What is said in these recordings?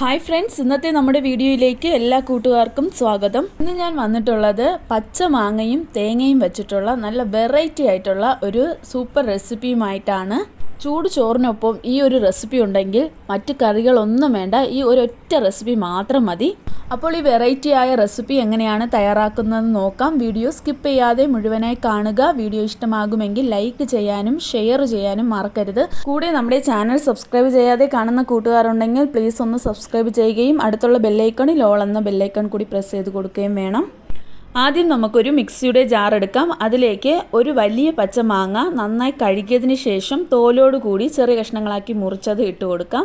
Hi friends ഇന്നത്തെ നമ്മുടെ വീഡിയോയിലേക്ക് എല്ലാ കൂട്ടുകാർക്കും സ്വാഗതം. ഇന്ന് ഞാൻ വന്നിട്ടുള്ളത് പച്ച മാങ്ങയും തേങ്ങയും വെച്ചിട്ടുള്ള നല്ല വെറൈറ്റി ആയിട്ടുള്ള ഒരു സൂപ്പർ റെസിപ്പിയുമായിട്ടാണ് ചൂട് ചോറിനൊപ്പം ഈ ഒരു റെസിപ്പി ഉണ്ടെങ്കിൽ മറ്റ് കറികളൊന്നും വേണ്ട. ഈ ഒരൊറ്റ റെസിപ്പി മാത്രം മതി. അപ്പോൾ ഈ വെറൈറ്റി ആയ റെസിപ്പി എങ്ങനെയാണ് തയ്യാറാക്കുന്നതെന്ന് നോക്കാം. വീഡിയോ സ്കിപ്പ് ചെയ്യാതെ മുഴുവനായി കാണുക. വീഡിയോ ഇഷ്ടമാകുമെങ്കിൽ ലൈക്ക് ചെയ്യാനും ഷെയർ ചെയ്യാനും മറക്കരുത്. കൂടെ നമ്മുടെ ചാനൽ സബ്സ്ക്രൈബ് ചെയ്യാതെ കാണുന്ന കൂട്ടുകാരുണ്ടെങ്കിൽ പ്ലീസ് ഒന്ന് സബ്സ്ക്രൈബ് ചെയ്യുകയും അടുത്തുള്ള ബെല്ലൈക്കണിൽ ഓൾ എന്ന ബെല്ലൈക്കൺ കൂടി പ്രസ് ചെയ്ത് കൊടുക്കുകയും വേണം. ആദ്യം നമുക്കൊരു മിക്സിയുടെ ജാർ എടുക്കാം. അതിലേക്ക് ഒരു വലിയ പച്ചമാങ്ങ നന്നായി കഴുകിയതിന് ശേഷം തോലോട് കൂടി ചെറിയ കഷ്ണങ്ങളാക്കി മുറിച്ചത് ഇട്ട് കൊടുക്കാം.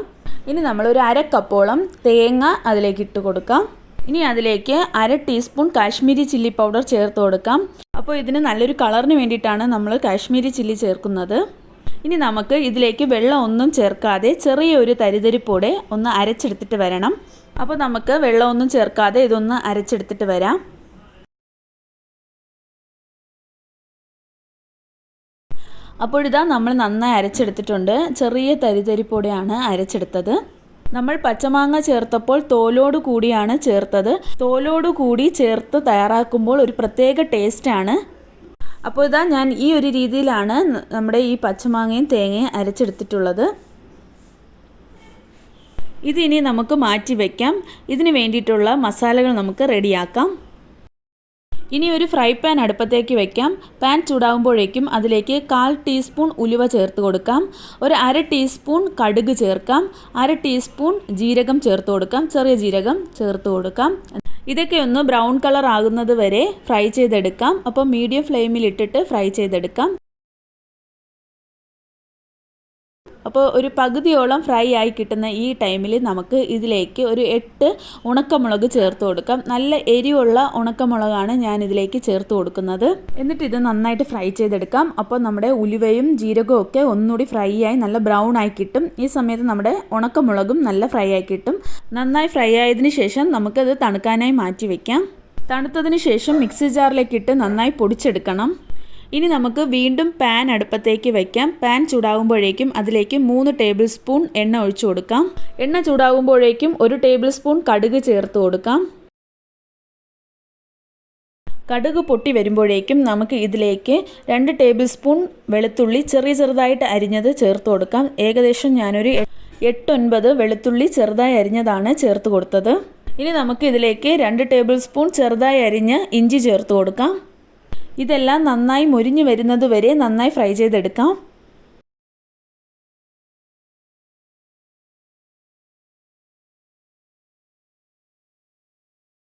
ഇനി നമ്മളൊരു അര കപ്പോളം തേങ്ങ അതിലേക്ക് ഇട്ട് കൊടുക്കാം. ഇനി അതിലേക്ക് അര ടീസ്പൂൺ കാശ്മീരി ചില്ലി പൗഡർ ചേർത്ത് കൊടുക്കാം. അപ്പോൾ ഇതിന് നല്ലൊരു കളറിന് വേണ്ടിയിട്ടാണ് നമ്മൾ കാശ്മീരി ചില്ലി ചേർക്കുന്നത്. ഇനി നമുക്ക് ഇതിലേക്ക് വെള്ളം ഒന്നും ചേർക്കാതെ ചെറിയൊരു തരിതരിപ്പോടെ ഒന്ന് അരച്ചെടുത്തിട്ട് വരണം. അപ്പോൾ നമുക്ക് വെള്ളമൊന്നും ചേർക്കാതെ ഇതൊന്ന് അരച്ചെടുത്തിട്ട് വരാം. അപ്പോഴിതാ നമ്മൾ നന്നായി അരച്ചെടുത്തിട്ടുണ്ട്. ചെറിയ തരിതരിപ്പൊടിയാണ് അരച്ചെടുത്തത്. നമ്മൾ പച്ചമാങ്ങ ചേർത്തപ്പോൾ തോലോട് കൂടിയാണ് ചേർത്തത്. തോലോട് കൂടി ചേർത്ത് തയ്യാറാക്കുമ്പോൾ ഒരു പ്രത്യേക ടേസ്റ്റാണ്. അപ്പോൾ ഇതാ ഞാൻ ഈ ഒരു രീതിയിലാണ് നമ്മുടെ ഈ പച്ചമാങ്ങയും തേങ്ങയും അരച്ചെടുത്തിട്ടുള്ളത്. ഇതിനി നമുക്ക് മാറ്റി വയ്ക്കാം ഇതിന് വേണ്ടിയിട്ടുള്ള മസാലകൾ നമുക്ക് റെഡിയാക്കാം. ഇനി ഒരു ഫ്രൈ പാൻ അടുപ്പത്തേക്ക് വെക്കാം. പാൻ ചൂടാകുമ്പോഴേക്കും അതിലേക്ക് കാൽ ടീസ്പൂൺ ഉലുവ ചേർത്ത് കൊടുക്കാം. ഒരു അര ടീസ്പൂൺ കടുക് ചേർക്കാം. അര ടീസ്പൂൺ ജീരകം ചേർത്ത് കൊടുക്കാം. ചെറിയ ജീരകം ചേർത്ത് കൊടുക്കാം. ഇതൊക്കെ ഒന്ന് ബ്രൗൺ കളർ ആകുന്നത് വരെ ഫ്രൈ ചെയ്തെടുക്കാം. അപ്പോൾ മീഡിയം ഫ്ലെയിമിൽ ഇട്ടിട്ട് ഫ്രൈ ചെയ്തെടുക്കാം. അപ്പോൾ ഒരു പകുതിയോളം ഫ്രൈ ആയി കിട്ടുന്ന ഈ ടൈമിൽ നമുക്ക് ഇതിലേക്ക് ഒരു എട്ട് ഉണക്കമുളക് ചേർത്ത് കൊടുക്കാം. നല്ല എരിവുള്ള ഉണക്കമുളകാണ് ഞാൻ ഇതിലേക്ക് ചേർത്ത് കൊടുക്കുന്നത്. എന്നിട്ട് ഇത് നന്നായിട്ട് ഫ്രൈ ചെയ്തെടുക്കാം. അപ്പോൾ നമ്മുടെ ഉലുവയും ജീരകവും ഒക്കെ ഒന്നുകൂടി ഫ്രൈ ആയി നല്ല ബ്രൗൺ ആയി കിട്ടും. ഈ സമയത്ത് നമ്മുടെ ഉണക്കമുളകും നല്ല ഫ്രൈ ആയി കിട്ടും. നന്നായി ഫ്രൈ ആയതിനു ശേഷം നമുക്കത് തണുക്കാനായി മാറ്റി വയ്ക്കാം തണുത്തതിന് ശേഷം മിക്സി ജാറിലേക്ക് ഇട്ട് നന്നായി പൊടിച്ചെടുക്കണം. ഇനി നമുക്ക് വീണ്ടും പാൻ അടുപ്പത്തേക്ക് വയ്ക്കാം പാൻ ചൂടാകുമ്പോഴേക്കും അതിലേക്ക് മൂന്ന് ടേബിൾ സ്പൂൺ എണ്ണ ഒഴിച്ചു കൊടുക്കാം. എണ്ണ ചൂടാകുമ്പോഴേക്കും ഒരു ടേബിൾ സ്പൂൺ കടുക് ചേർത്ത് കൊടുക്കാം. കടുക് പൊട്ടി വരുമ്പോഴേക്കും നമുക്ക് ഇതിലേക്ക് രണ്ട് ടേബിൾ സ്പൂൺ വെളുത്തുള്ളി ചെറിയ ചെറുതായിട്ട് അരിഞ്ഞത് ചേർത്ത് കൊടുക്കാം. ഏകദേശം ഞാനൊരു എട്ടൊൻപത് വെളുത്തുള്ളി ചെറുതായി അരിഞ്ഞതാണ് ചേർത്ത് കൊടുത്തത്. ഇനി നമുക്ക് ഇതിലേക്ക് രണ്ട് ടേബിൾ സ്പൂൺ ചെറുതായി അരിഞ്ഞ് ഇഞ്ചി ചേർത്ത് കൊടുക്കാം. ഇതെല്ലാം നന്നായി മുരിഞ്ഞു വരുന്നത് വരെ നന്നായി ഫ്രൈ ചെയ്തെടുക്കാം.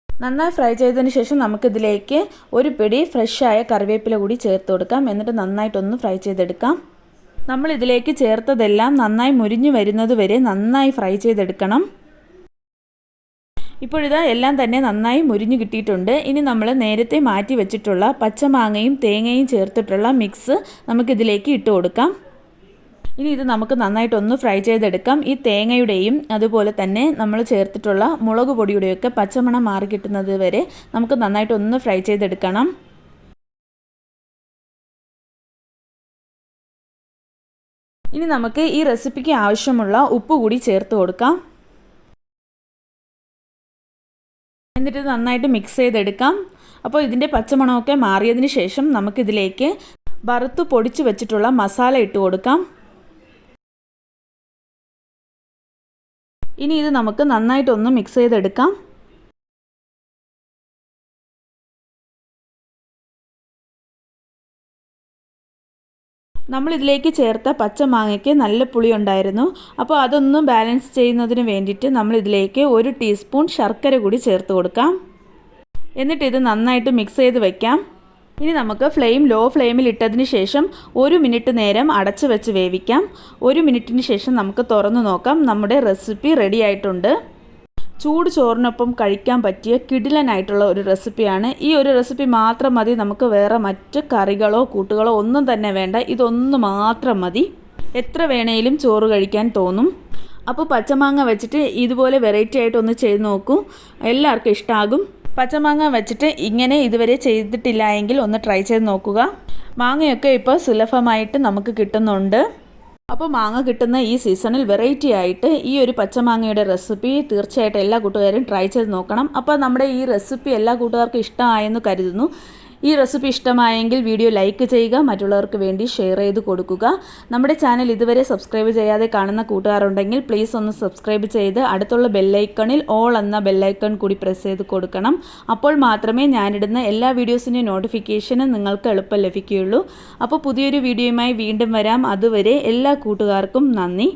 നന്നായി ഫ്രൈ ചെയ്തതിന് ശേഷം നമുക്കിതിലേക്ക് ഒരു പിടി ഫ്രഷായ കറിവേപ്പില കൂടി ചേർത്ത് കൊടുക്കാം. എന്നിട്ട് നന്നായിട്ടൊന്ന് ഫ്രൈ ചെയ്തെടുക്കാം. നമ്മൾ ഇതിലേക്ക് ചേർത്തതെല്ലാം നന്നായി മുരിഞ്ഞു വരുന്നത് വരെ നന്നായി ഫ്രൈ ചെയ്തെടുക്കണം. ഇപ്പോഴിതാ എല്ലാം തന്നെ നന്നായി മുരിഞ്ഞു കിട്ടിയിട്ടുണ്ട്. ഇനി നമ്മൾ നേരത്തെ മാറ്റി വെച്ചിട്ടുള്ള പച്ചമാങ്ങയും തേങ്ങയും ചേർത്തിട്ടുള്ള മിക്സ് നമുക്കിതിലേക്ക് ഇട്ട് കൊടുക്കാം. ഇനി ഇത് നമുക്ക് നന്നായിട്ടൊന്ന് ഫ്രൈ ചെയ്തെടുക്കാം. ഈ തേങ്ങയുടെയും അതുപോലെ തന്നെ നമ്മൾ ചേർത്തിട്ടുള്ള മുളക് പൊടിയുടെയൊക്കെ പച്ചമണം മാറി കിട്ടുന്നത് വരെ നമുക്ക് നന്നായിട്ടൊന്ന് ഫ്രൈ ചെയ്തെടുക്കണം. ഇനി നമുക്ക് ഈ റെസിപ്പിക്ക് ആവശ്യമുള്ള ഉപ്പ് കൂടി ചേർത്ത് കൊടുക്കാം. എന്നിട്ട് നന്നായിട്ട് മിക്സ് ചെയ്തെടുക്കാം. അപ്പോൾ ഇതിന്റെ പച്ചമണമൊക്കെ മാറിയതിന് ശേഷം നമുക്കിതിലേക്ക് വറുത്ത് പൊടിച്ച് വെച്ചിട്ടുള്ള മസാല ഇട്ട് കൊടുക്കാം. ഇനി ഇത് നമുക്ക് നന്നായിട്ടൊന്ന് മിക്സ് ചെയ്തെടുക്കാം. നമ്മൾ ഇതിലേക്ക് ചേർത്ത പച്ചമാങ്ങയ്ക്ക് നല്ല പുളി ഉണ്ടായിരുന്നു അപ്പോൾ അതൊന്ന് ബാലൻസ് ചെയ്യുന്നതിന് വേണ്ടിയിട്ട് നമ്മളിതിലേക്ക് ഒരു ടീസ്പൂൺ ശർക്കര കൂടി ചേർത്ത് കൊടുക്കാം. എന്നിട്ട് ഇത് നന്നായിട്ട് മിക്സ് ചെയ്ത് വയ്ക്കാം ഇനി നമുക്ക് ഫ്ലെയിം ലോ ഫ്ലെയിമിൽ ഇട്ടതിന് ശേഷം ഒരു മിനിറ്റ് നേരം അടച്ചു വെച്ച് വേവിക്കാം. ഒരു മിനിറ്റിന് ശേഷം നമുക്ക് തുറന്നു നോക്കാം. നമ്മുടെ റെസിപ്പി റെഡി ആയിട്ടുണ്ട്. ചൂട് ചോറിനൊപ്പം കഴിക്കാൻ പറ്റിയ കിടിലനായിട്ടുള്ള ഒരു റെസിപ്പിയാണ്. ഈ ഒരു റെസിപ്പി മാത്രം മതി. നമുക്ക് വേറെ മറ്റ് കറികളോ കൂട്ടുകളോ ഒന്നും തന്നെ വേണ്ട. ഇതൊന്ന് മാത്രം മതി. എത്ര വേണേലും ചോറ് കഴിക്കാൻ തോന്നും. അപ്പോൾ പച്ചമാങ്ങ വെച്ചിട്ട് ഇതുപോലെ വെറൈറ്റി ആയിട്ട് ഒന്ന് ചെയ്ത് നോക്കൂ. എല്ലാവർക്കും ഇഷ്ടമാകും പച്ചമാങ്ങ വെച്ചിട്ട് ഇങ്ങനെ ഇതുവരെ ചെയ്തിട്ടില്ല എങ്കിൽ ഒന്ന് ട്രൈ ചെയ്ത് നോക്കുക. മാങ്ങയൊക്കെ ഇപ്പോൾ സുലഭമായിട്ട് നമുക്ക് കിട്ടുന്നുണ്ട്. അപ്പോൾ മാങ്ങ കിട്ടുന്ന ഈ സീസണിൽ വെറൈറ്റി ആയിട്ട് ഈ ഒരു പച്ചമാങ്ങയുടെ റെസിപ്പി തീർച്ചയായിട്ടും എല്ലാ കൂട്ടുകാരും ട്രൈ ചെയ്ത് നോക്കണം. അപ്പോൾ നമ്മുടെ ഈ റെസിപ്പി എല്ലാ കൂട്ടുകാർക്കും ഇഷ്ടമായെന്ന് കരുതുന്നു. ഈ റെസിപ്പി ഇഷ്ടമായെങ്കിൽ വീഡിയോ ലൈക്ക് ചെയ്യുക മറ്റുള്ളവർക്ക് വേണ്ടി ഷെയർ ചെയ്ത് കൊടുക്കുക. നമ്മുടെ ചാനൽ ഇതുവരെ സബ്സ്ക്രൈബ് ചെയ്യാതെ കാണുന്ന കൂട്ടുകാരുണ്ടെങ്കിൽ പ്ലീസ് ഒന്ന് സബ്സ്ക്രൈബ് ചെയ്ത് അടുത്തുള്ള ബെല്ലൈക്കണിൽ ഓൾ എന്ന ബെല്ലൈക്കൺ കൂടി പ്രസ് ചെയ്ത് കൊടുക്കണം. അപ്പോൾ മാത്രമേ ഞാനിടുന്ന എല്ലാ വീഡിയോസിന്റെയും നോട്ടിഫിക്കേഷനും നിങ്ങൾക്ക് എളുപ്പം ലഭിക്കുകയുള്ളൂ. അപ്പോൾ പുതിയൊരു വീഡിയോയുമായി വീണ്ടും വരാം. അതുവരെ എല്ലാ കൂട്ടുകാർക്കും നന്ദി.